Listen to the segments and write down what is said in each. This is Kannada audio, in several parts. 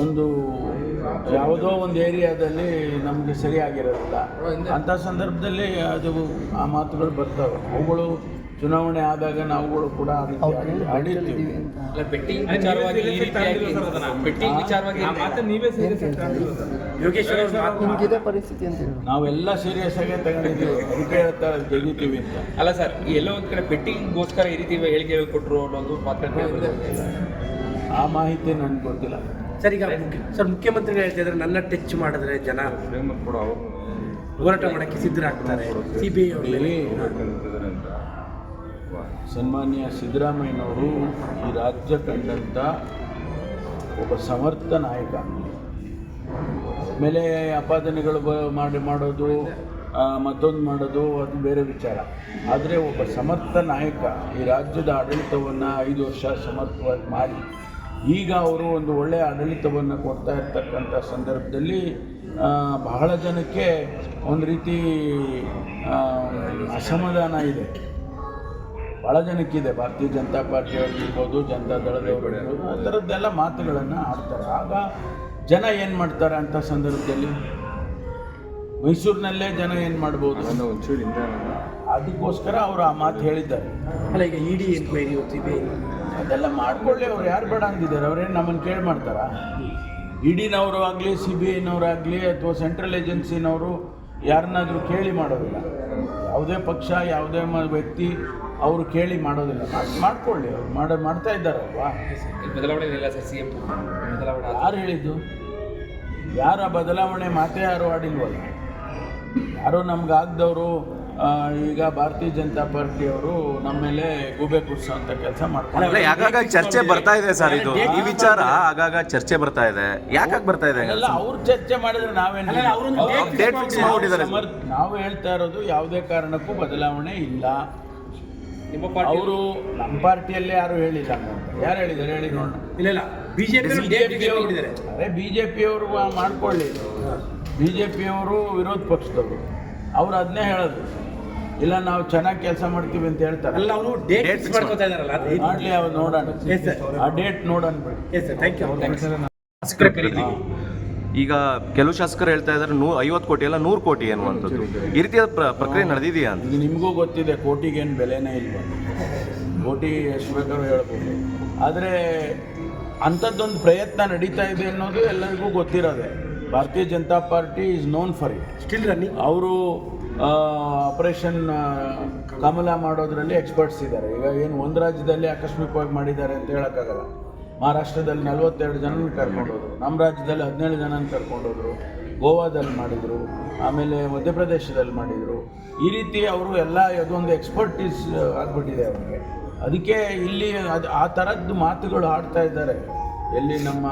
ಒಂದು ಯಾವುದೋ ಒಂದು ಏರಿಯಾದಲ್ಲಿ ನಮಗೆ ಸರಿಯಾಗಿರೋದಿಲ್ಲ ಅಂಥ ಸಂದರ್ಭದಲ್ಲಿ ಅದು ಆ ಮಾತುಗಳು ಬರ್ತವೆ. ಅವುಗಳು ಚುನಾವಣೆ ಆದಾಗ ನಾವುಗಳು ಕೂಡ ಆ ರೀತಿ ಅಲ್ಲ ಬೆಟ್ಟಿಂಗ್ ವಿಚಾರವಾಗಿ ಈ ರೀತಿಯಾಗಿ ಬೆಟ್ಟಿಂಗ್ ವಿಚಾರವಾಗಿ ನೀವೇ ಯೋಗೇಶ್ವರ ಅವ್ರ ಮಾತು ನಿಮಗಿದೆ ಪರಿಸ್ಥಿತಿ ಅಂತ ಹೇಳಿ. ನಾವೆಲ್ಲ ಸೀರಿಯಸ್ ಆಗಿ ತಗೊಂಡಿದ್ದೀವಿ. ಅದಕ್ಕೆ ಹೇಳ್ತಾ ತೆಗಿತೀವಿ ಅಂತ. ಅಲ್ಲ ಸರ್ ಎಲ್ಲೋ ಒಂದ್ ಕಡೆ ಬೆಟ್ಟಿಂಗ್ಗೋಸ್ಕರ ಈ ರೀತಿ ಹೇಳಿಕೆ ಕೊಟ್ಟರು ಅನ್ನೋದು ಮಾತಾಡ್ತಾರೆ ಆ ಮಾಹಿತಿ ನನಗೆ ಗೊತ್ತಿಲ್ಲ. ಸರ್ ಈಗ ಸರ್ ಮುಖ್ಯಮಂತ್ರಿಗಳು ನನ್ನ ಟಚ್ ಮಾಡಿದ್ರೆ ಜನ ಹೋರಾಟ ಮಾಡಕ್ಕೆ ಸಿದ್ಧರಾಗ್ತಾರೆ ಸಿ ಬಿ ಐ ಸನ್ಮಾನ್ಯ ಸಿದ್ದರಾಮಯ್ಯನವರು ಈ ರಾಜ್ಯ ಕಂಡಂಥ ಒಬ್ಬ ಸಮರ್ಥ ನಾಯಕ. ಮೇಲೆ ಅಪಾದನೆಗಳು ಬ- ಮಾಡಿ ಮಾಡೋದು ಮತ್ತೊಂದು ಮಾಡೋದು ಅದು ಬೇರೆ ವಿಚಾರ. ಆದರೆ ಒಬ್ಬ ಸಮರ್ಥ ನಾಯಕ ಈ ರಾಜ್ಯದ ಆಡಳಿತವನ್ನು ಐದು ವರ್ಷ ಸಮರ್ಥವಾಗಿ ಮಾಡಿ ಈಗ ಅವರು ಒಂದು ಒಳ್ಳೆಯ ಆಡಳಿತವನ್ನು ಕೊಡ್ತಾ ಇರ್ತಕ್ಕಂಥ ಸಂದರ್ಭದಲ್ಲಿ ಬಹಳ ಜನಕ್ಕೆ ಒಂದು ರೀತಿ ಅಸಮಾಧಾನ ಇದೆ. ಭಾಳ ಜನಕ್ಕಿದೆ. ಭಾರತೀಯ ಜನತಾ ಪಾರ್ಟಿ ಇರ್ಬೋದು ಜನತಾ ದಳದವರು ಇರ್ಬೋದು ಆ ಥರದ್ದೆಲ್ಲ ಮಾತುಗಳನ್ನು ಆಡ್ತಾರೆ. ಆಗ ಜನ ಏನು ಮಾಡ್ತಾರೆ ಅಂಥ ಸಂದರ್ಭದಲ್ಲಿ? ಮೈಸೂರಿನಲ್ಲೇ ಜನ ಏನು ಮಾಡ್ಬೋದು? ಅದಕ್ಕೋಸ್ಕರ ಅವರು ಆ ಮಾತು ಹೇಳಿದ್ದಾರೆ. ಅಲ್ಲ ಈಗ ED enquiry C B I ಅದೆಲ್ಲ ಮಾಡ್ಕೊಳ್ಳಿ ಅವ್ರು ಯಾರು ಬೇಡ ಅಂದಿದ್ದಾರೆ ಅವ್ರೇನು ನಮ್ಮನ್ನು ಕೇಳಿ ಮಾಡ್ತಾರಾ? ಇಡಿನವರು ಆಗಲಿ ಸಿ ಬಿ ಐನವರಾಗಲಿ ಅಥವಾ ಸೆಂಟ್ರಲ್ ಏಜೆನ್ಸಿನವರು ಯಾರನ್ನಾದರೂ ಕೇಳಿ ಮಾಡೋದಿಲ್ಲ. ಯಾವುದೇ ಪಕ್ಷ ಯಾವುದೇ ವ್ಯಕ್ತಿ ಅವರು ಕೇಳಿ ಮಾಡೋದಿಲ್ಲ. ಮಾಡ್- ಮಾಡ್ಕೊಳ್ಳಿ ಅವ್ರು ಮಾಡ ಮಾಡ್ತಾ ಇದ್ದಾರಲ್ವಾ? ಯಾರು ಹೇಳಿದ್ದು? ಯಾರ ಬದಲಾವಣೆ ಮಾತೇ ಯಾರು ಆಡಿಲ್ವಲ್ಲ? ಯಾರೋ ನಮ್ಗೆ ಆಗದವರು ಈಗ ಭಾರತೀಯ ಜನತಾ ಪಾರ್ಟಿಯವರು ನಮ್ಮ ಮೇಲೆ ಗೂಬೆ ಅಂತ ಕೆಲಸ ಮಾಡ್ತಾರೆ ಯಾಕಾಗ ಚರ್ಚೆ ಬರ್ತಾ ಇದೆ ಸರ್ ಇದು? ಈ ವಿಚಾರ ಆಗಾಗ ಚರ್ಚೆ ಬರ್ತಾ ಇದೆ. ಯಾಕಾಗ ಬರ್ತಾ ಇದೆ ಅಲ್ಲ ಅವ್ರು ಚರ್ಚೆ ಮಾಡಿದ್ರೆ ನಾವೇನು ನಾವು ಹೇಳ್ತಾ ಇರೋದು ಯಾವುದೇ ಕಾರಣಕ್ಕೂ ಬದಲಾವಣೆ ಇಲ್ಲ. ನಿಮ್ಮ ಪಾರ್ಟಿ ಅವರು ನಮ್ಮ ಪಾರ್ಟಿಯಲ್ಲೇ ಯಾರು ಹೇಳಿಲ್ಲ ಯಾರು ಹೇಳಿದ್ದಾರೆ? ಹೇಳಿ ನೋಡೋಣ. ಇಲ್ಲ ಇಲ್ಲ. ಬಿಜೆಪಿ ಬಿಜೆಪಿ ಅರೆ ಬಿಜೆಪಿಯವರು ಮಾಡ್ಕೊಳ್ಳಿ. ಬಿಜೆಪಿಯವರು ವಿರೋಧ ಪಕ್ಷದವರು. ಅವ್ರು ಅದನ್ನೇ ಹೇಳೋದು. ಇಲ್ಲ ನಾವು ಚೆನ್ನಾಗಿ ಕೆಲಸ ಮಾಡ್ತೀವಿ ಅಂತ ಹೇಳ್ತಾರೆ. ಅಲ್ಲ ಅವರು ಡೇಟ್ ಮಾಡ್ಕೋತಾ ಇದಾರಲ್ಲ ಅದು ಮಾಡ್ಲಿ ಅವ್ರು ನೋಡೋಣ. ಆ ಡೇಟ್ ನೋಡೋಣ ಎಸ್ ಸರ್ ಥ್ಯಾಂಕ್ ಯು ಶಾಸಕರ ಈಗ ಕೆಲವು ಶಾಸಕರು ಹೇಳ್ತಾ ಇದ್ದಾರೆ ನೂ ಐವತ್ತು ಕೋಟಿ ಅಲ್ಲ ನೂರು ಕೋಟಿ ಅನ್ನುವಂಥದ್ದು ಈ ರೀತಿಯ ಪ್ರಕ್ರಿಯೆ ನಡೆದಿದೆಯಾ ಅಂತ? ಇದು ನಿಮಗೂ ಗೊತ್ತಿದೆ ಕೋಟಿಗೇನು ಬೆಲೆನೇ ಇಲ್ಲ ಕೋಟಿ ಎಷ್ಟು ಬೇಕಾದ್ರೂ ಹೇಳ್ಬೋದು. ಆದರೆ ಅಂಥದ್ದೊಂದು ಪ್ರಯತ್ನ ನಡೀತಾ ಇದೆ ಅನ್ನೋದು ಎಲ್ಲರಿಗೂ ಗೊತ್ತಿರೋದೆ. Bharatiya Janata party is known for it still running ಅವರು ಆಪರೇಷನ್ ಕಮಲ ಮಾಡೋದ್ರಲ್ಲಿ ಎಕ್ಸ್ಪರ್ಟ್ಸ್ ಇದ್ದಾರೆ. ಈಗ ಏನು ಒಂದು ರಾಜ್ಯದಲ್ಲಿ ಆಕಸ್ಮಿಕವಾಗಿ ಮಾಡಿದ್ದಾರೆ ಅಂತ ಹೇಳೋಕ್ಕಾಗಲ್ಲ. ಮಹಾರಾಷ್ಟ್ರದಲ್ಲಿ ನಲವತ್ತೆರಡು ಜನನ ಕರ್ಕೊಂಡೋದ್ರು. ನಮ್ಮ ರಾಜ್ಯದಲ್ಲಿ ಹದಿನೇಳು ಜನನ ಕರ್ಕೊಂಡೋದ್ರು. ಗೋವಾದಲ್ಲಿ ಮಾಡಿದರು. ಆಮೇಲೆ ಮಧ್ಯಪ್ರದೇಶದಲ್ಲಿ ಮಾಡಿದರು. ಈ ರೀತಿ ಅವರು ಎಲ್ಲ ಅದೊಂದು ಎಕ್ಸ್ಪರ್ಟೀಸ್ ಆಗಿಬಿಟ್ಟಿದೆ ಅವ್ರಿಗೆ. ಅದಕ್ಕೆ ಇಲ್ಲಿ ಅದು, ಆ ಥರದ್ದು ಮಾತುಗಳು ಆಡ್ತಾ ಇದ್ದಾರೆ. ಎಲ್ಲಿ ನಮ್ಮ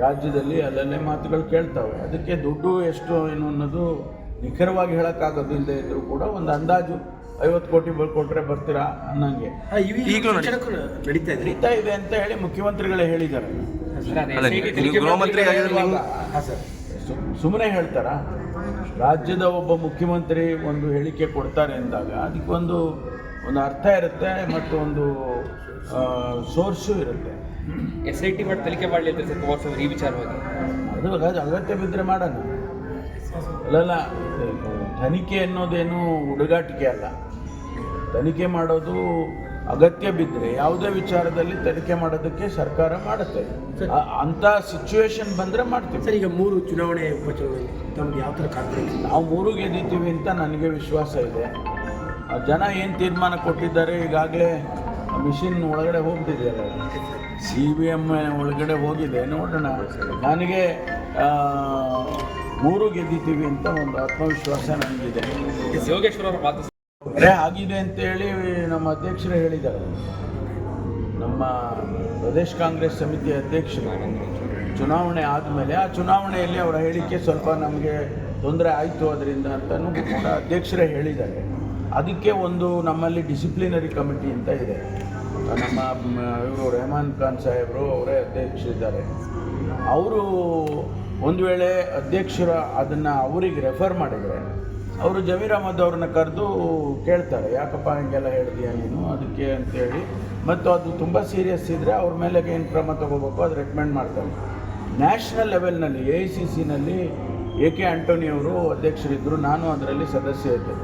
ರಾಜ್ಯದಲ್ಲಿ ಅಲ್ಲಲ್ಲೇ ಮಾತುಗಳು ಕೇಳ್ತಾವೆ. ಅದಕ್ಕೆ ದುಡ್ಡು ಎಷ್ಟು ಏನು ಅನ್ನೋದು ನಿಖರವಾಗಿ ಹೇಳೋಕ್ಕಾಗೋದಿಲ್ಲದೆ ಇದ್ದರೂ ಕೂಡ ಒಂದು ಅಂದಾಜು ಐವತ್ತು ಕೋಟಿ ಕೊಟ್ಟರೆ ಬರ್ತೀರಾ ಅನ್ನಂಗೆ. ನಡೀತಾ ಇದೆ. ಅಂತ ಹೇಳಿ ಮುಖ್ಯಮಂತ್ರಿಗಳೇ ಹೇಳಿದ್ದಾರೆ. ಸುಮ್ಮನೆ ಹೇಳ್ತಾರಾ? ರಾಜ್ಯದ ಒಬ್ಬ ಮುಖ್ಯಮಂತ್ರಿ ಒಂದು ಹೇಳಿಕೆ ಕೊಡ್ತಾರೆ ಅಂದಾಗ ಅದಕ್ಕೊಂದು ಒಂದು ಅರ್ಥ ಇರುತ್ತೆ ಮತ್ತು ಒಂದು ಸೋರ್ಸು ಇರುತ್ತೆ. ಎಸ್ ಐ ಟಿ ಮಾಡಿ ತನಿಖೆ ಮಾಡಲಿ ಅಂತ ಈ ವಿಚಾರವಾಗಿ. ಅದು ಅಗ- ಅಗತ್ಯ ಬಿದ್ದರೆ ಮಾಡೋಣ. ಅಲ್ಲಲ್ಲ ತನಿಖೆ ಅನ್ನೋದೇನು ಹುಡುಗಾಟಿಕೆ ಅಲ್ಲ. ತನಿಖೆ ಮಾಡೋದು ಅಗತ್ಯ ಬಿದ್ದರೆ ಯಾವುದೇ ವಿಚಾರದಲ್ಲಿ ತನಿಖೆ ಮಾಡೋದಕ್ಕೆ ಸರ್ಕಾರ ಮಾಡುತ್ತೆ. ಅಂತ ಅಂಥ ಸಿಚುವೇಶನ್ ಬಂದರೆ ಮಾಡ್ತೀವಿ. ಸರ್ ಈಗ ಮೂರು ಚುನಾವಣೆ ಉಪಚುನಾವಣೆ ತಮ್ಗೆ ಯಾವ ಥರ ಕಾಣ್ತೀವಿ ನಾವು ಮೂರು ಗೆದ್ದಿದ್ದೀವಿ ಅಂತ ನನಗೆ ವಿಶ್ವಾಸ ಇದೆ. ಆ ಜನ ಏನು ತೀರ್ಮಾನ ಕೊಟ್ಟಿದ್ದಾರೆ ಈಗಾಗಲೇ ಮಿಷಿನ್ ಒಳಗಡೆ ಹೋಗ್ತಿದೆಯಲ್ಲ ಸಿ ಬಿ ಎಂ ಒಳಗಡೆ ಹೋಗಿದೆ ನೋಡೋಣ. ನನಗೆ ಮೂರು ಗೆದ್ದಿದ್ದೀವಿ ಅಂತ ಒಂದು ಆತ್ಮವಿಶ್ವಾಸ ನನಗಿದೆ ಯೋಗೇಶ್ವರ ಆಗಿದೆ ಅಂತೇಳಿ ನಮ್ಮ ಅಧ್ಯಕ್ಷರೇ ಹೇಳಿದ್ದಾರೆ. ನಮ್ಮ ಪ್ರದೇಶ್ ಕಾಂಗ್ರೆಸ್ ಸಮಿತಿ ಅಧ್ಯಕ್ಷರು. ಚುನಾವಣೆ ಆದಮೇಲೆ ಆ ಚುನಾವಣೆಯಲ್ಲಿ ಅವರ ಹೇಳಿಕೆ ಸ್ವಲ್ಪ ನಮಗೆ ತೊಂದರೆ ಆಯಿತು ಅದರಿಂದ ಅಂತಲೂ ಕೂಡ ಅಧ್ಯಕ್ಷರೇ ಹೇಳಿದ್ದಾರೆ. ಅದಕ್ಕೆ ಒಂದು ನಮ್ಮಲ್ಲಿ ಡಿಸಿಪ್ಲಿನರಿ ಕಮಿಟಿ ಅಂತ ಇದೆ. ನಮ್ಮ ಇವರು ರೆಹಮಾನ್ ಖಾನ್ ಸಾಹೇಬರು ಅವರೇ ಅಧ್ಯಕ್ಷರಿದ್ದಾರೆ. ಅವರು ಒಂದು ವೇಳೆ ಅಧ್ಯಕ್ಷರ ಅದನ್ನು ಅವರಿಗೆ ರೆಫರ್ ಮಾಡಿದರೆ, ಅವರು ಜಮೀರ್ ಅಹಮದ್ ಅವ್ರನ್ನ ಕರೆದು ಕೇಳ್ತಾರೆ, ಯಾಕಪ್ಪ ಹಿಂಗೆಲ್ಲ ಹೇಳಿದೀಯ ನೀನು, ಅದಕ್ಕೆ ಅಂತೇಳಿ. ಮತ್ತು ಅದು ತುಂಬ ಸೀರಿಯಸ್ ಇದ್ದರೆ ಅವ್ರ ಮೇಲೆ ಏನು ಕ್ರಮ ತಗೋಬೇಕು ಅದು ರೆಕಮೆಂಡ್ ಮಾಡ್ತಾರೆ. ನ್ಯಾಷನಲ್ ಲೆವೆಲ್ನಲ್ಲಿ ಎ ಐ ಸಿ ಸಿನಲ್ಲಿ ಎ ಕೆ ಆಂಟೋನಿ ಅವರು ಅಧ್ಯಕ್ಷರಿದ್ದರು ನಾನು ಅದರಲ್ಲಿ ಸದಸ್ಯ ಇದ್ದೆ.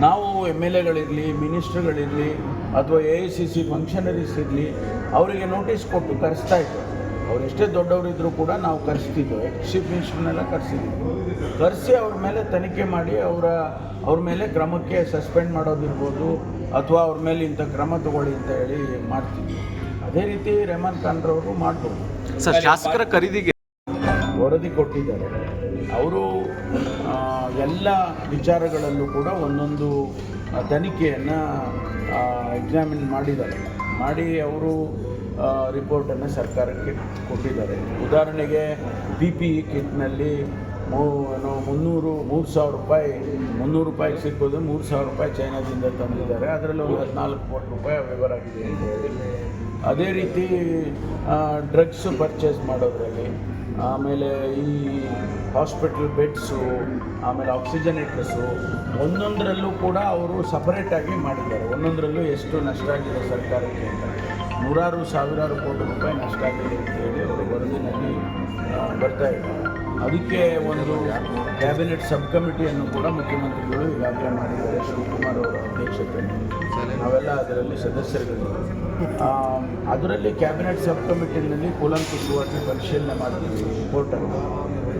ನಾವು ಎಂ ಎಲ್ ಎಗಳಿರಲಿ ಮಿನಿಸ್ಟ್ರುಗಳಿರಲಿ ಅಥವಾ A I C C functionaries ಇರಲಿ, ಅವರಿಗೆ ನೋಟಿಸ್ ಕೊಟ್ಟು ಕರೆಸ್ತಾ ಇತ್ತು ಅವ್ರು ಎಷ್ಟೇ ದೊಡ್ಡವರಿದ್ದರೂ ಕೂಡ ನಾವು ಕರೆಸ್ತಿದ್ದೆವು ಚೀಫ್ ಮಿನಿಸ್ಟ್ರನ್ನೆಲ್ಲ ಕರೆಸಿದ್ವಿ ಕರೆಸಿ ಅವ್ರ ಮೇಲೆ ತನಿಖೆ ಮಾಡಿ ಅವರ ಅವ್ರ ಮೇಲೆ ಕ್ರಮಕ್ಕೆ ಸಸ್ಪೆಂಡ್ ಮಾಡೋದಿರ್ಬೋದು ಅಥವಾ ಅವ್ರ ಮೇಲೆ ಇಂಥ ಕ್ರಮ ತಗೊಳ್ಳಿ ಅಂತ ಹೇಳಿ ಮಾಡ್ತಿದ್ವಿ. ಅದೇ ರೀತಿ ರೆಹಮಾನ್ ಖಾನ್ರವರು ಮಾಡ್ಬೋದು. ಸರ್ ಶಾಸಕರ ಖರೀದಿಗೆ ವರದಿ ಕೊಟ್ಟಿದ್ದಾರೆ. ಅವರು ಎಲ್ಲ ವಿಚಾರಗಳಲ್ಲೂ ಕೂಡ ಒಂದೊಂದು ತನಿಖೆಯನ್ನು ಎಕ್ಸಾಮಿನ್ ಮಾಡಿದ್ದಾರೆ. ಮಾಡಿ ಅವರು ರಿಪೋರ್ಟನ್ನು ಸರ್ಕಾರಕ್ಕೆ ಕೊಟ್ಟಿದ್ದಾರೆ. ಉದಾಹರಣೆಗೆ ಬಿ ಪಿ ಇ ಕಿಟ್ನಲ್ಲಿ ಮೂ ಮುನ್ನೂರು, ಮೂರು ಸಾವಿರ ರೂಪಾಯಿ, ಮುನ್ನೂರು ರೂಪಾಯಿಗೆ ಸಿಗ್ಬೋದು, ಮೂರು ಸಾವಿರ ರೂಪಾಯಿ ಚೈನಾದಿಂದ ತಂದಿದ್ದಾರೆ. ಅದರಲ್ಲಿ ಒಂದು ಹದಿನಾಲ್ಕು ಕೋಟಿ ರೂಪಾಯಿ ವ್ಯವಹಾರ ಆಗಿದೆ ಅಂತ ಹೇಳಿ. ಅದೇ ರೀತಿ ಡ್ರಗ್ಸ್ ಪರ್ಚೇಸ್ ಮಾಡೋದ್ರಲ್ಲಿ, ಆಮೇಲೆ ಈ ಹಾಸ್ಪಿಟಲ್ ಬೆಡ್ಸು ಆಮೇಲೆ ಆಕ್ಸಿಜನೇಟರ್ಸು ಒಂದೊಂದರಲ್ಲೂ ಕೂಡ ಅವರು ಸಪರೇಟಾಗಿ ಮಾಡಿದ್ದಾರೆ. ಒಂದೊಂದರಲ್ಲೂ ಎಷ್ಟು ನಷ್ಟ ಆಗಿದೆ ಸರ್ಕಾರಕ್ಕೆ ಅಂತ. ನೂರಾರು ಸಾವಿರಾರು ಕೋಟಿ ರೂಪಾಯಿ ನಷ್ಟ ಆಗಿದೆ ಅಂತೇಳಿ ಅವರು ವರದಿನಲ್ಲಿ ಬರ್ತಾ ಇದ್ದಾರೆ ಅದಕ್ಕೆ ಒಂದು ಕ್ಯಾಬಿನೆಟ್ ಸಬ್ ಕಮಿಟಿಯನ್ನು ಕೂಡ ಮುಖ್ಯಮಂತ್ರಿಗಳು ಈಗಾಗಲೇ ಮಾಡಿದ್ದಾರೆ. ಶಿವಕುಮಾರ್ ಅವರ ಅಧ್ಯಕ್ಷತೆಯಲ್ಲಿ. ನಾವೆಲ್ಲ ಅದರಲ್ಲಿ ಸದಸ್ಯರುಗಳಿದ್ದೀವಿ. ಅದರಲ್ಲಿ ಕ್ಯಾಬಿನೆಟ್ ಸಬ್ ಕಮಿಟಿನಲ್ಲಿ ಕೂಲಂಕುಷವಾಗಿ ಪರಿಶೀಲನೆ ಮಾಡ್ತೀವಿ ರಿಪೋರ್ಟನ್ನು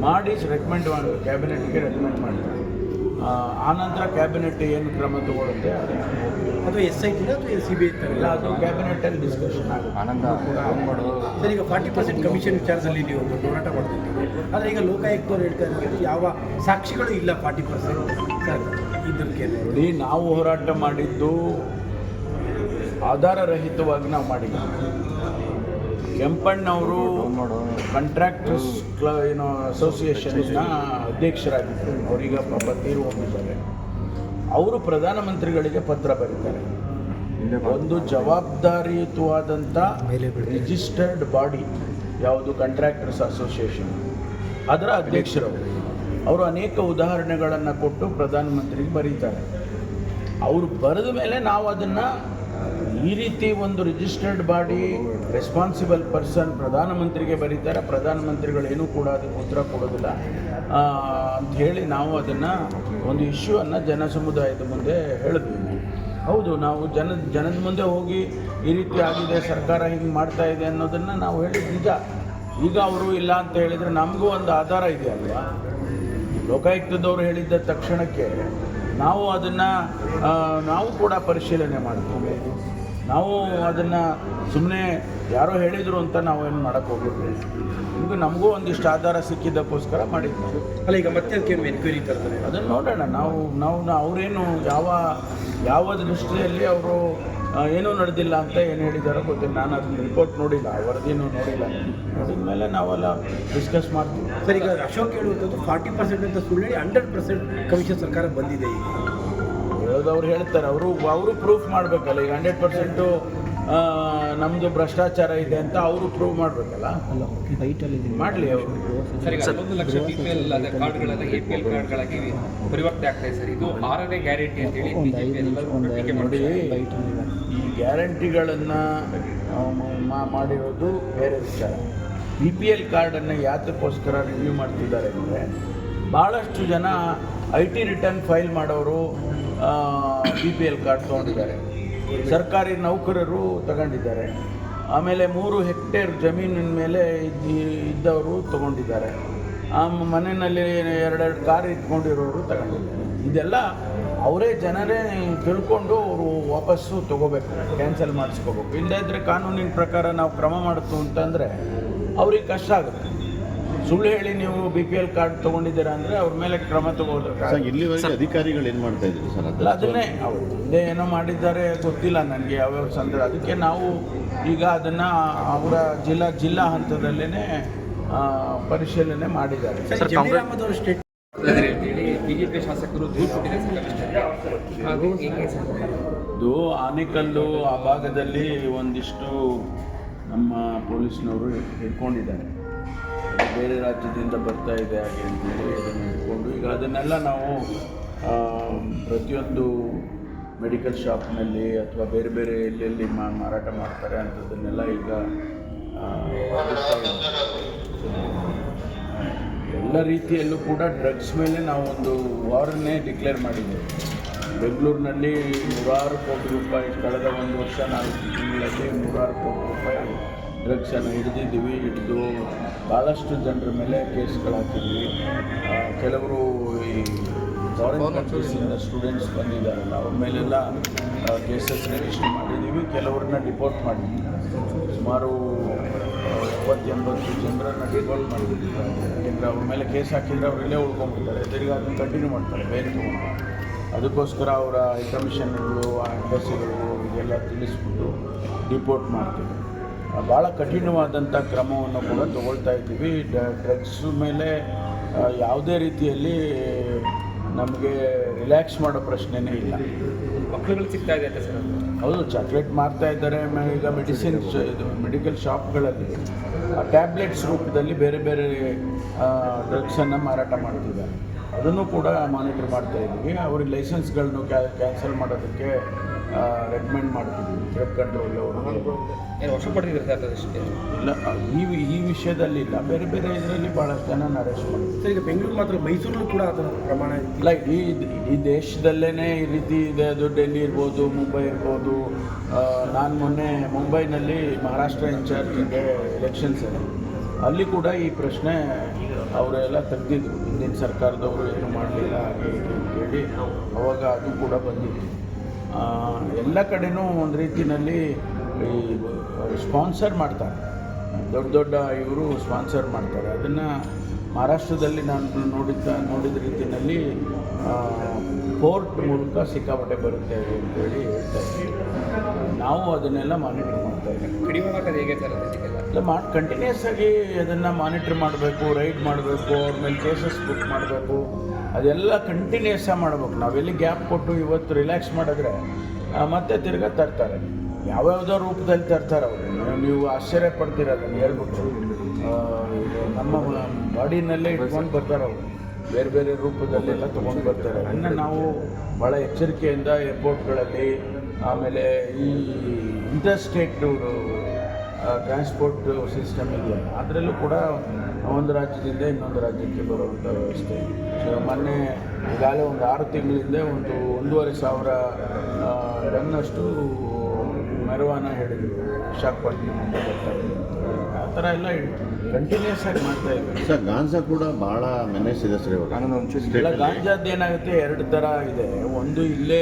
ಮಾಡಿ ರೆಕಮೆಂಡ್ ಮಾಡಿ, ಕ್ಯಾಬಿನೆಟ್ಗೆ ರೆಕಮೆಂಡ್ ಮಾಡ್ತೀವಿ ಆನಂತರ ಕ್ಯಾಬಿನೆಟ್ ಏನು ಕ್ರಮ ತಗೊಳ್ಳುತ್ತೆ? ಅದು ಅಥವಾ ಎಸ್ ಐ ಟಿ ಅಥವಾ ಸಿ ಬಿ ಐ ಎಲ್ಲ? ಅದು ಕ್ಯಾಬಿನೆಟಲ್ಲಿ ಡಿಸ್ಕಷನ್ ಆಗುತ್ತೆ. ಸರ್ ಈಗ ಫಾರ್ಟಿ ಪರ್ಸೆಂಟ್ ಕಮಿಷನ್ ವಿಚಾರದಲ್ಲಿ ನೀವು ಒಂದು ಹೋರಾಟ ಮಾಡ್ತಿದ್ದೀವಿ ಆದರೆ ಈಗ ಲೋಕಾಯುಕ್ತವ್ರು ಹೇಳ್ತಾ ಇರ್ಬೋದು ಯಾವ ಸಾಕ್ಷಿಗಳು ಇಲ್ಲ ಫಾರ್ಟಿ ಪರ್ಸೆಂಟ್ ಸರ್ ಇದಕ್ಕೆ ನೋಡಿ ನಾವು ಹೋರಾಟ ಮಾಡಿದ್ದು ಆಧಾರರಹಿತವಾಗಿ ನಾವು ಮಾಡಿದ್ದೀವಿ. ಕೆಂಪಣ್ಣವರು ಕಾಂಟ್ರಾಕ್ಟರ್ಸ್ ಕ್ಲ ಏನೋ ಅಸೋಸಿಯೇಷನ್ನ ಅಧ್ಯಕ್ಷರಾಗಿದ್ದರು ಅವರೀಗ ಪಾಪ ತೀರು ಹೋಗಿದ್ದಾರೆ ಅವರು ಪ್ರಧಾನಮಂತ್ರಿಗಳಿಗೆ ಪತ್ರ ಬರೀತಾರೆ. ಒಂದು ಜವಾಬ್ದಾರಿಯುತವಾದಂಥ ರಿಜಿಸ್ಟರ್ಡ್ ಬಾಡಿ ಯಾವುದು ಕಾಂಟ್ರಾಕ್ಟರ್ಸ್ ಅಸೋಸಿಯೇಷನ್ ಅದರ ಅಧ್ಯಕ್ಷರವರು. ಅವರು ಅನೇಕ ಉದಾಹರಣೆಗಳನ್ನು ಕೊಟ್ಟು ಪ್ರಧಾನಮಂತ್ರಿಗೆ ಬರೀತಾರೆ. ಅವರು ಬರೆದ ಮೇಲೆ ನಾವು ಅದನ್ನು ಈ ರೀತಿ ಒಂದು ರಿಜಿಸ್ಟರ್ಡ್ ಬಾಡಿ ರೆಸ್ಪಾನ್ಸಿಬಲ್ ಪರ್ಸನ್ ಪ್ರಧಾನಮಂತ್ರಿಗೆ ಬರೀತಾರೆ. ಪ್ರಧಾನಮಂತ್ರಿಗಳು ಏನೂ ಕೂಡ ಅದಕ್ಕೆ ಉತ್ತರ ಕೊಡೋದಿಲ್ಲ. ಅಂತ ಹೇಳಿ ನಾವು ಅದನ್ನು ಒಂದು ಇಶ್ಯೂವನ್ನು ಜನ ಸಮುದಾಯದ ಮುಂದೆ ಹೇಳಿದ್ವಿ. ಹೌದು, ನಾವು ಜನ, ಜನದ ಮುಂದೆ ಹೋಗಿ ಈ ರೀತಿ ಆಗಿದೆ, ಸರ್ಕಾರ ಹಿಂಗೆ ಮಾಡ್ತಾ ಇದೆ ಅನ್ನೋದನ್ನು ನಾವು ಹೇಳಿದ್ದು ನಿಜ. ಈಗ ಅವರು ಇಲ್ಲ ಅಂತ ಹೇಳಿದರೆ ನಮಗೂ ಒಂದು ಆಧಾರ ಇದೆ ಅಲ್ವಾ? ಲೋಕಾಯುಕ್ತದವರು ಹೇಳಿದ್ದ ತಕ್ಷಣಕ್ಕೆ ನಾವು ಅದನ್ನು ನಾವು ಕೂಡ ಪರಿಶೀಲನೆ ಮಾಡ್ತೀವಿ. ನಾವು ಅದನ್ನು ಸುಮ್ಮನೆ ಯಾರೋ ಹೇಳಿದರು ಅಂತ ನಾವು ಏನು ಮಾಡೋಕ್ಕೆ ಇದು ನಮಗೂ ಒಂದಿಷ್ಟು ಆಧಾರ ಸಿಕ್ಕಿದ್ದಕ್ಕೋಸ್ಕರ ಮಾಡಿದ್ವಿ. ಅಲ್ಲ ಈಗ ಮತ್ತೆ ಅದಕ್ಕೆ ಎನ್ಕ್ವೈರಿ ತರ್ತಾರೆ. ಅದನ್ನು ನೋಡೋಣ. ನಾವು ನಾವು ಅವರೇನು ಯಾವ ಯಾವ ದೃಷ್ಟಿಯಲ್ಲಿ ಅವರು ಏನೂ ನಡೆದಿಲ್ಲ ಅಂತ ಏನು ಹೇಳಿದಾರೋ ಗೊತ್ತಿಲ್ಲ. ನಾನು ಅದನ್ನ ರಿಪೋರ್ಟ್ ನೋಡಿಲ್ಲ ವರದಿನೂ ನೋಡಿಲ್ಲ. ಅದ್ರ ಮೇಲೆ ನಾವೆಲ್ಲ ಡಿಸ್ಕಸ್ ಮಾಡ್ತೀವಿ. ಸರ್ ಈಗ ಅಶೋಕ್ ಹೇಳುವಂಥದ್ದು ಫಾರ್ಟಿ ಪರ್ಸೆಂಟ್ ಅಂತ ಸುಳ್ಳು ಹಂಡ್ರೆಡ್ ಪರ್ಸೆಂಟ್ ಕಮಿಷನ್ ಸರ್ಕಾರ ಬಂದಿದೆ ಈಗ. ಹೇಳೋದವ್ರು ಹೇಳ್ತಾರೆ ಅವರು ಅವರು ಪ್ರೂಫ್ ಮಾಡಬೇಕಲ್ಲ ಈಗ ಹಂಡ್ರೆಡ್ ಪರ್ಸೆಂಟು ನಮ್ಮದು ಭ್ರಷ್ಟಾಚಾರ ಇದೆ ಅಂತ ಅವರು ಪ್ರೂವ್ ಮಾಡಬೇಕಲ್ಲ? ಮಾಡಲಿ ಅವರು. ಸರ್ ಈಗ ಹನ್ನೊಂದು ಲಕ್ಷ ಬಿ ಪಿ ಎಲ್ ಕಾರ್ಡ್ಗಳೆಲ್ಲ ಎ ಪಿ ಎಲ್ ಕಾರ್ಡ್ಗಳಾಗಿ ಪರಿವರ್ತನೆ ಆಗ್ತಾ ಇದೆ ಸರ್. ಇದು ಆರನೇ ಗ್ಯಾರಂಟಿ ಅಂತೇಳಿ ಬಿಜೆಪಿ ನೋಡಿ ಈ ಗ್ಯಾರಂಟಿಗಳನ್ನು ಮಾಡಿರೋದು ಬೇರೆ ವಿಚಾರ. ಬಿ ಪಿ ಎಲ್ ಕಾರ್ಡನ್ನು ಯಾತಕ್ಕೋಸ್ಕರ ರಿವ್ಯೂ ಮಾಡ್ತಿದ್ದಾರೆ ಅಂದರೆ ಭಾಳಷ್ಟು ಜನ ಐ ಟಿ ರಿಟರ್ನ್ ಫೈಲ್ ಮಾಡೋರು ಬಿ ಪಿ ಎಲ್ ಕಾರ್ಡ್ ತೊಗೊಂಡಿದ್ದಾರೆ. ಸರ್ಕಾರಿ ನೌಕರರು ತಗೊಂಡಿದ್ದಾರೆ. ಆಮೇಲೆ ಮೂರು ಹೆಕ್ಟೇರ್ ಜಮೀನಿನ ಮೇಲೆ ಇದ್ದ- ಇದ್ದವರು ತಗೊಂಡಿದ್ದಾರೆ. ಆ ಮನೆಯಲ್ಲಿ ಎರಡೆರಡು ಕಾರ್ ಇಟ್ಕೊಂಡಿರೋರು ತಗೊಂಡಿದ್ದಾರೆ. ಇದೆಲ್ಲ ಅವರೇ ಜನರೇ ತಿಳ್ಕೊಂಡು ಅವರು ವಾಪಸ್ಸು ತಗೋಬೇಕು ಕ್ಯಾನ್ಸಲ್ ಮಾಡಿಸ್ಕೋಬೇಕು. ಇಲ್ಲದೇ ಇದ್ದರೆ ಕಾನೂನಿನ ಪ್ರಕಾರ ನಾವು ಕ್ರಮ ಮಾಡ್ತು ಅಂತಂದರೆ ಅವ್ರಿಗೆ ಕಷ್ಟ ಆಗುತ್ತೆ. ಸುಳ್ಳು ಹೇಳಿ ನೀವು ಬಿ ಪಿ ಎಲ್ ಕಾರ್ಡ್ ತೊಗೊಂಡಿದ್ದೀರಾ ಅಂದರೆ ಅವ್ರ ಮೇಲೆ ಕ್ರಮ ತಗೋಬೇಕು ಸರ್ ಇಲ್ಲಿವರೆಗೆ ಅಧಿಕಾರಿಗಳು ಏನು ಮಾಡ್ತಾ ಇದ್ರು ಸರ್? ಅಲ್ಲ ಅದನ್ನೇ ಅವ್ರು ಹಿಂದೆ ಏನೋ ಮಾಡಿದ್ದಾರೆ ಗೊತ್ತಿಲ್ಲ ನನಗೆ ಯಾವ್ಯಾವ ಸಂದರ್ಭ ಅದಕ್ಕೆ ನಾವು ಈಗ ಅದನ್ನು ಅವರ ಜಿಲ್ಲಾ ಜಿಲ್ಲಾ ಹಂತದಲ್ಲೇನೆ ಪರಿಶೀಲನೆ ಮಾಡಿದ್ದಾರೆ. ಬಿಜೆಪಿ ಶಾಸಕರು ಇದು ಆನೆಕಲ್ಲು ಆ ಭಾಗದಲ್ಲಿ ಒಂದಿಷ್ಟು ನಮ್ಮ ಪೊಲೀಸ್ನವರು ಹಿಡ್ಕೊಂಡಿದ್ದಾರೆ. ಬೇರೆ ರಾಜ್ಯದಿಂದ ಬರ್ತಾ ಇದೆ ಹಾಗೆ ಅಂತೇಳಿ ಅದನ್ನು ಇಟ್ಕೊಂಡು ಈಗ ಅದನ್ನೆಲ್ಲ ನಾವು ಪ್ರತಿಯೊಂದು ಮೆಡಿಕಲ್ ಶಾಪ್ನಲ್ಲಿ ಅಥವಾ ಬೇರೆ ಬೇರೆ ಎಲ್ಲೆಲ್ಲಿ ಮಾರಾಟ ಮಾಡ್ತಾರೆ ಅಂಥದ್ದನ್ನೆಲ್ಲ ಈಗ ಎಲ್ಲ ರೀತಿಯಲ್ಲೂ ಕೂಡ ಡ್ರಗ್ಸ್ ಮೇಲೆ ನಾವು ಒಂದು ವಾರನ್ನೇ ಡಿಕ್ಲೇರ್ ಮಾಡಿದ್ದೇವೆ ಬೆಂಗಳೂರಿನಲ್ಲಿ ನೂರಾರು ಕೋಟಿ ರೂಪಾಯಿ, ಕಳೆದ ಒಂದು ವರ್ಷ ನಾಲ್ಕು ತಿಂಗಳಲ್ಲಿ ನೂರಾರು ಕೋಟಿ ರೂಪಾಯಿ ಡ್ರಗ್ಸನ್ನು ಹಿಡಿದಿದ್ದೀವಿ, ಹಿಡಿದು ಭಾಳಷ್ಟು ಜನರ ಮೇಲೆ ಕೇಸ್ಗಳು ಹಾಕಿದ್ವಿ. ಕೆಲವರು ಈ ಫಾರಿನ್ ಕಂಟ್ರೀಸಿಂದ ಸ್ಟೂಡೆಂಟ್ಸ್ ಬಂದಿದ್ದಾರಲ್ಲ ಅವ್ರ ಮೇಲೆಲ್ಲ ಕೇಸಸ್ ರಿಜಿಸ್ಟರ್ ಮಾಡಿದ್ದೀವಿ. ಕೆಲವ್ರನ್ನ ಡಿಪೋರ್ಟ್ ಮಾಡಿದ್ದೀವಿ ಸುಮಾರು ಎಂಬತ್ತು ಜನರನ್ನು ಡಿಪೋರ್ಟ್ ಮಾಡಿದ್ದೀವಿ ಯಾಕೆಂದರೆ ಅವ್ರ ಮೇಲೆ ಕೇಸ್ ಹಾಕಿದರೆ ಅವ್ರು ಇಲ್ಲೇ ಉಳ್ಕೊಂಡ್ಬಿಡ್ತಾರೆ. ತಿರ್ಗಿ ಅದನ್ನು ಕಂಟಿನ್ಯೂ ಮಾಡ್ತಾರೆ ಬೇರೆ ತೊಗೊಂಡು. ಅದಕ್ಕೋಸ್ಕರ ಅವರ ಕಮಿಷನ್ಗಳು ಎಂಬಸಿಗಳು ಇದೆಲ್ಲ ತಿಳಿಸ್ಬಿಟ್ಟು ಡಿಪೋರ್ಟ್ ಮಾಡ್ತೀವಿ ಭಾಳ ಕಠಿಣವಾದಂಥ ಕ್ರಮವನ್ನು ಕೂಡ ತಗೊಳ್ತಾ ಇದ್ದೀವಿ. ಡ್ರಗ್ಸ್ ಮೇಲೆ ಯಾವುದೇ ರೀತಿಯಲ್ಲಿ ನಮಗೆ ರಿಲ್ಯಾಕ್ಸ್ ಮಾಡೋ ಪ್ರಶ್ನೆನೇ ಇಲ್ಲ. ಮಕ್ಕಳುಗಳು ಸಿಗ್ತಾ ಇದೆ ಸರ್ ಹೌದು ಚಾಕ್ಲೇಟ್ ಮಾರ್ತಾ ಇದ್ದಾರೆ. ಈಗ ಮೆಡಿಸಿನ್ಸ್ ಇದು ಮೆಡಿಕಲ್ ಶಾಪ್ಗಳಲ್ಲಿ ಟ್ಯಾಬ್ಲೆಟ್ಸ್ ರೂಪದಲ್ಲಿ ಬೇರೆ ಬೇರೆ ಡ್ರಗ್ಸನ್ನು ಮಾರಾಟ ಮಾಡ್ತಿದ್ದಾರೆ. ಅದನ್ನು ಕೂಡ ಮಾನಿಟರ್ ಮಾಡ್ತಾ ಇದ್ದೀವಿ. ಅವ್ರಿಗೆ ಲೈಸೆನ್ಸ್ಗಳನ್ನು ಕ್ಯಾನ್ಸಲ್ ಮಾಡೋದಕ್ಕೆ ರೆಕಮೆಂಡ್ ಮಾಡ್ತಿದ್ದೀವಿ ಡ್ರಗ್ ಕಂಟ್ರೋಲ್ ಇಲ್ಲ ಈ ಈ ವಿಷಯದಲ್ಲಿ ಇಲ್ಲ. ಬೇರೆ ಬೇರೆ ಇದರಲ್ಲಿ ಭಾಳಷ್ಟು ಜನ ಅರೆಸ್ಟ್ ಮಾಡಿದ್ರು ಸರ್ ಈಗ ಬೆಂಗಳೂರು ಮಾತ್ರ ಮೈಸೂರಲ್ಲೂ ಕೂಡ ಅದರ ಪ್ರಮಾಣ ಇಲ್ಲ ಈ ಈ ದೇಶದಲ್ಲೇ ಈ ರೀತಿ ಇದೆ. ಅದು ಡೆಲ್ಲಿ ಇರ್ಬೋದು ಮುಂಬೈ ಇರ್ಬೋದು. ನಾನು ಮೊನ್ನೆ ಮುಂಬೈನಲ್ಲಿ ಮಹಾರಾಷ್ಟ್ರ ಇನ್ಚಾರ್ಜ್ ಇದೆ ಎಲೆಕ್ಷನ್ಸಲ್ಲಿ ಅಲ್ಲಿ ಕೂಡ ಈ ಪ್ರಶ್ನೆ ಅವರೆಲ್ಲ ತೆಗೆದಿದ್ರು. ಹಿಂದಿನ ಸರ್ಕಾರದವರು ಏನು ಮಾಡಲಿಲ್ಲ ಹಾಗೆ ಹೇಳಿ. ಅವಾಗ ಅದು ಕೂಡ ಬಂದಿತ್ತು ಆ, ಎಲ್ಲ ಕಡೆನೂ ಒಂದು ರೀತಿಯಲ್ಲಿ ಈ ಸ್ಪಾನ್ಸರ್ ಮಾಡ್ತಾರೆ. ದೊಡ್ಡ ದೊಡ್ಡ ಇವರು ಸ್ಪಾನ್ಸರ್ ಮಾಡ್ತಾರೆ. ಅದನ್ನು ಮಹಾರಾಷ್ಟ್ರದಲ್ಲಿ ನಾನು ನೋಡಿದ್ದ, ನೋಡಿದ ರೀತಿಯಲ್ಲಿ ಪೋರ್ಟ್ ಮೂಲಕ ಸಿಕ್ಕಾಪಟ್ಟೆ ಬರುತ್ತೆ ಅಂತೇಳಿ ಹೇಳ್ತಾ ಇದ್ದೀವಿ ನಾವು ಅದನ್ನೆಲ್ಲ ಮಾನಿಟರ್ ಮಾಡ್ತಾ ಇದ್ದೀವಿ. ಇಲ್ಲ ಮಾಡಿ ಕಂಟಿನ್ಯೂಸ್ ಆಗಿ ಅದನ್ನು ಮಾನಿಟರ್ ಮಾಡಬೇಕು ರೈಡ್ ಮಾಡಬೇಕು ಅವ್ರ ಮೇಲೆ ಕೇಸಸ್ ಬುಕ್ ಮಾಡಬೇಕು ಅದೆಲ್ಲ ಕಂಟಿನ್ಯೂಸ್ ಆಗಿ ಮಾಡಬೇಕು. ನಾವೆಲ್ಲಿ ಗ್ಯಾಪ್ ಕೊಟ್ಟು ಇವತ್ತು ರಿಲ್ಯಾಕ್ಸ್ ಮಾಡಿದ್ರೆ ಮತ್ತೆ ತಿರ್ಗಾ ತರ್ತಾರೆ. ಯಾವ್ಯಾವುದೋ ರೂಪದಲ್ಲಿ ತರ್ತಾರೆ ಅವರು. ನೀವು ಆಶ್ಚರ್ಯ ಪಡ್ತೀರ ಅದನ್ನು ಹೇಳ್ಬಿಟ್ಟು. ನಮ್ಮ ಬಾಡಿನಲ್ಲೇ ಇಟ್ಕೊಂಡು ಬರ್ತಾರೆ ಅವರು. ಬೇರೆ ಬೇರೆ ರೂಪದಲ್ಲೆಲ್ಲ ತೊಗೊಂಡು ಬರ್ತಾರೆ. ಅದನ್ನು ನಾವು ಭಾಳ ಎಚ್ಚರಿಕೆಯಿಂದ ಏರ್ಪೋರ್ಟ್ಗಳಲ್ಲಿ ಆಮೇಲೆ ಈ ಇಂಟರ್ಸ್ಟೇಟ್ ಟ್ರಾನ್ಸ್ಪೋರ್ಟ್ ಸಿಸ್ಟಮ್ ಇದೆಯಲ್ಲ ಅದರಲ್ಲೂ ಕೂಡ ಒಂದು ರಾಜ್ಯದಿಂದ ಇನ್ನೊಂದು ರಾಜ್ಯಕ್ಕೆ ಬರುವಂಥ ವ್ಯವಸ್ಥೆ ಮೊನ್ನೆ ಈಗಾಗಲೇ ಒಂದು ಆರು ತಿಂಗಳಿಂದ ಒಂದು ಒಂದೂವರೆ ಸಾವಿರ ಟನ್ನಷ್ಟು ಮೆರವಾನ ಹೇಳಿದರು. ವಿಶಾಖಪಟ್ಟಣದಿಂದ ಬರ್ತಾ ಇದೆ ಆ ಥರ ಎಲ್ಲ ಕಂಟಿನ್ಯೂಸ್ ಆಗಿ ಮಾಡ್ತಾ ಇದ್ದಾರೆ. ಸರ್ ಗಾಂಜಾ ಕೂಡ ಬಹಳ ಮೆನೆಸ್ ಇದೆ ಸರ್ ಇವಾಗ. ಇಲ್ಲ ಗಾಂಜಾದ ಏನಾಗುತ್ತೆ ಎರಡು ಥರ ಇದೆ. ಒಂದು ಇಲ್ಲೇ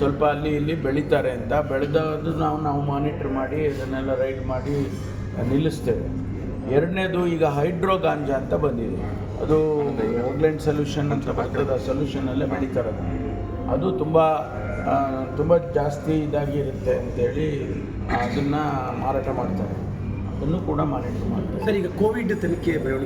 ಸ್ವಲ್ಪ ಅಲ್ಲಿ ಇಲ್ಲಿ ಬೆಳೀತಾರೆ ಅಂತ. ಬೆಳೆದದ್ದು ನಾವು ನಾವು ಮಾನಿಟ್ರ್ ಮಾಡಿ ಇದನ್ನೆಲ್ಲ ರೈಡ್ ಮಾಡಿ ನಿಲ್ಲಿಸ್ತೇವೆ. ಎರಡನೇದು ಈಗ ಹೈಡ್ರೋ ಗಾಂಜಾ ಅಂತ ಬಂದಿದೆ. ಅದು ಹೋಗ್ಲೆಂಡ್ ಸೊಲ್ಯೂಷನ್ ಅಂತ ಬರ್ತದೆ ಆ ಸೊಲ್ಯೂಷನಲ್ಲೇ ಬೆಳೀತಾರೆ. ಅದು ತುಂಬ ತುಂಬ ಜಾಸ್ತಿ ಇದಾಗಿರುತ್ತೆ ಅಂತೇಳಿ ಅದನ್ನು ಮಾರಾಟ ಮಾಡ್ತಾರೆ. ಅದನ್ನು ಕೂಡ ಮಾನಿಟರ್ ಮಾಡ್ತಾರೆ. ಸರ್ ಈಗ ಕೋವಿಡ್ ತನಿಖೆ ಬೆಳವಣಿಗೆ